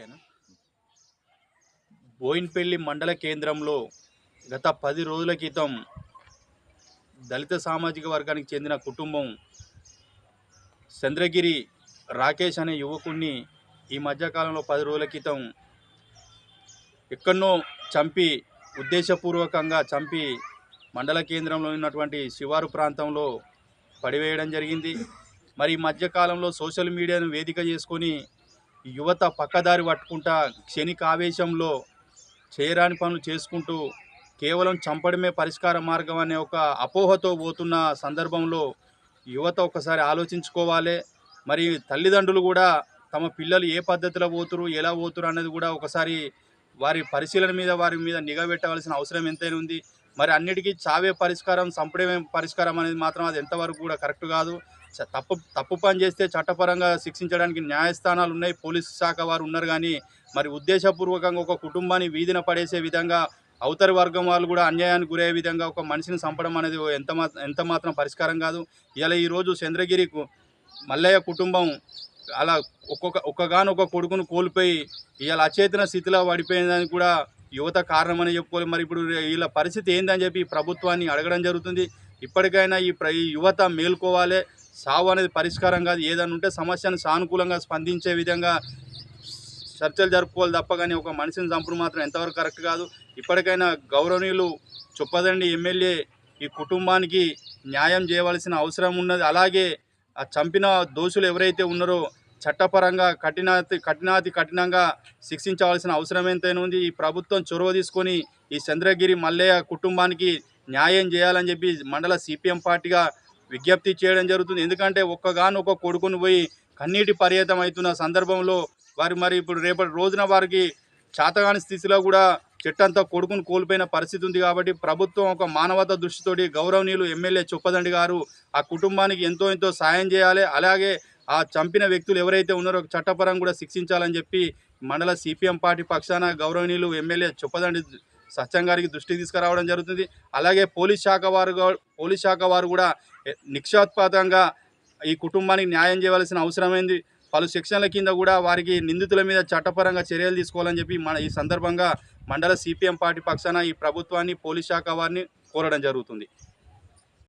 ఓకేనా? బోయిన్పల్లి మండల కేంద్రంలో గత పది రోజుల క్రితం దళిత సామాజిక వర్గానికి చెందిన కుటుంబం చంద్రగిరి రాకేష్ అనే యువకుడిని ఈ మధ్యకాలంలో పది రోజుల క్రితం ఎక్కడనో చంపి ఉద్దేశపూర్వకంగా చంపి మండల కేంద్రంలో ఉన్నటువంటి శివారు ప్రాంతంలో పడివేయడం జరిగింది. మరి ఈ మధ్యకాలంలో సోషల్ మీడియాను వేదిక చేసుకొని యువత పక్కదారి పట్టుకుంటా క్షణిక ఆవేశంలో చేయరాని పనులు చేసుకుంటూ కేవలం చంపడమే పరిష్కార మార్గం అనే ఒక అపోహతో పోతున్న సందర్భంలో యువత ఒకసారి ఆలోచించుకోవాలి. మరి తల్లిదండ్రులు కూడా తమ పిల్లలు ఏ పద్ధతిలో పోతురు ఎలా పోతురు అనేది కూడా ఒకసారి వారి పరిశీలన మీద వారి మీద నిఘా పెట్టవలసిన అవసరం ఎంతైనా ఉంది. మరి అన్నిటికీ చావే పరిష్కారం చంపడమే పరిష్కారం అనేది మాత్రం అది ఎంతవరకు కూడా కరెక్ట్ కాదు. తప్పు తప్పు పని చేస్తే చట్టపరంగా శిక్షించడానికి న్యాయస్థానాలు ఉన్నాయి పోలీసు శాఖ వారు ఉన్నారు కానీ మరి ఉద్దేశపూర్వకంగా ఒక కుటుంబాన్ని వీధిన పడేసే విధంగా అవతరి వర్గం వాళ్ళు కూడా అన్యాయానికి గురయ్యే విధంగా ఒక మనిషిని చంపడం అనేది ఎంత మా ఎంత మాత్రం పరిష్కారం కాదు. ఇలా ఈరోజు చంద్రగిరి మల్లయ్య కుటుంబం అలా ఒక్కొక్క ఒక్కగానొక్క కొడుకును కోల్పోయి ఇలా అచేతన స్థితిలో పడిపోయిందని కూడా యువత కారణమని చెప్పుకోవాలి. మరి ఇప్పుడు వీళ్ళ పరిస్థితి ఏందని చెప్పి ప్రభుత్వాన్ని అడగడం జరుగుతుంది. ఇప్పటికైనా ఈ ప్ర ఈ యువత మేల్కోవాలి. సావు అనేది పరిష్కారం కాదు. ఏదైనా ఉంటే సమస్యను సానుకూలంగా స్పందించే విధంగా చర్చలు జరుపుకోవాలి తప్ప కానీ ఒక మనిషిని చంపుడు మాత్రం ఎంతవరకు కరెక్ట్ కాదు. ఇప్పటికైనా గౌరవనీయులు చొప్పదండి ఎమ్మెల్యే ఈ కుటుంబానికి న్యాయం చేయవలసిన అవసరం ఉన్నది. అలాగే ఆ చంపిన దోషులు ఎవరైతే ఉన్నారో చట్టపరంగా కఠినాతి కఠినాతి కఠినంగా శిక్షించవలసిన అవసరం ఎంతైనా ఉంది. ఈ ప్రభుత్వం చొరవ తీసుకొని ఈ చంద్రగిరి మల్లయ్య కుటుంబానికి న్యాయం చేయాలని చెప్పి మండల సిపిఎం పార్టీగా విజ్ఞప్తి చేయడం జరుగుతుంది. ఎందుకంటే ఒక్కగాను ఒక కొడుకును పోయి కన్నీటి పర్యతం అవుతున్న సందర్భంలో వారు మరి ఇప్పుడు రేపటి రోజున వారికి చేతగాని స్థితిలో కూడా చెట్టంతా కొడుకును కోల్పోయిన పరిస్థితి ఉంది కాబట్టి ప్రభుత్వం ఒక మానవత దృష్టితోటి గౌరవనీయులు ఎమ్మెల్యే చొప్పదండి గారు ఆ కుటుంబానికి ఎంతో ఎంతో సాయం చేయాలి. అలాగే ఆ చంపిన వ్యక్తులు ఎవరైతే ఉన్నారో చట్టపరం కూడా శిక్షించాలని చెప్పి మండల సిపిఎం పార్టీ పక్షాన గౌరవనీయులు ఎమ్మెల్యే చొప్పదండి సత్యం గారికి దృష్టికి తీసుకురావడం జరుగుతుంది. అలాగే పోలీస్ శాఖ వారు పోలీస్ శాఖ వారు కూడా నిక్షాత్పాతంగా ఈ కుటుంబానికి న్యాయం చేయవలసిన అవసరమైంది పలు సెక్షన్ల కింద కూడా వారికి నిందితుల మీద చట్టపరంగా చర్యలు తీసుకోవాలని చెప్పి మన ఈ సందర్భంగా మండల సిపిఎం పార్టీ పక్షాన ఈ ప్రభుత్వాన్ని పోలీస్ శాఖ వారిని కోరడం జరుగుతుంది.